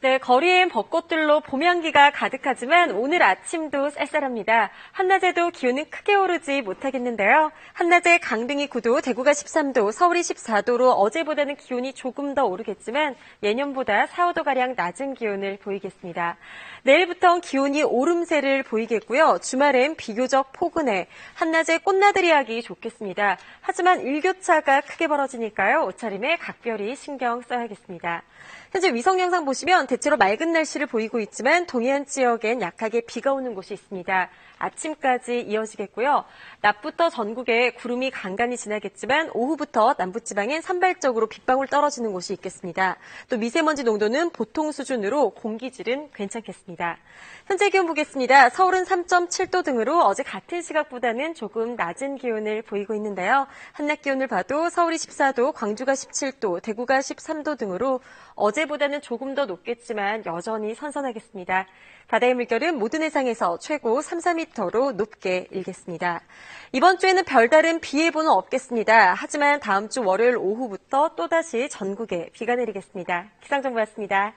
네, 거리엔 벚꽃들로 봄 향기가 가득하지만 오늘 아침도 쌀쌀합니다. 한낮에도 기온은 크게 오르지 못하겠는데요. 한낮에 강릉이 9도, 대구가 13도, 서울이 14도로 어제보다는 기온이 조금 더 오르겠지만 예년보다 4, 5도가량 낮은 기온을 보이겠습니다. 내일부터 기온이 오름세를 보이겠고요. 주말엔 비교적 포근해 한낮에 꽃나들이 하기 좋겠습니다. 하지만 일교차가 크게 벌어지니까요. 옷차림에 각별히 신경 써야겠습니다. 현재 위성 영상 보시면 대체로 맑은 날씨를 보이고 있지만 동해안 지역엔 약하게 비가 오는 곳이 있습니다. 아침까지 이어지겠고요. 낮부터 전국에 구름이 간간히 지나겠지만 오후부터 남부지방엔 산발적으로 빗방울 떨어지는 곳이 있겠습니다. 또 미세먼지 농도는 보통 수준으로 공기질은 괜찮겠습니다. 현재 기온 보겠습니다. 서울은 3.7도 등으로 어제 같은 시각보다는 조금 낮은 기온을 보이고 있는데요. 한낮 기온을 봐도 서울이 14도, 광주가 17도, 대구가 13도 등으로 어제보다는 조금 더 높 겠지만 여전히 선선하겠습니다. 바다의 물결은 모든 해상에서 최고 3, 4m로 높게 일겠습니다. 이번 주에는 별다른 비 예보는 없겠습니다. 하지만 다음 주 월요일 오후부터 또다시 전국에 비가 내리겠습니다. 기상정보였습니다.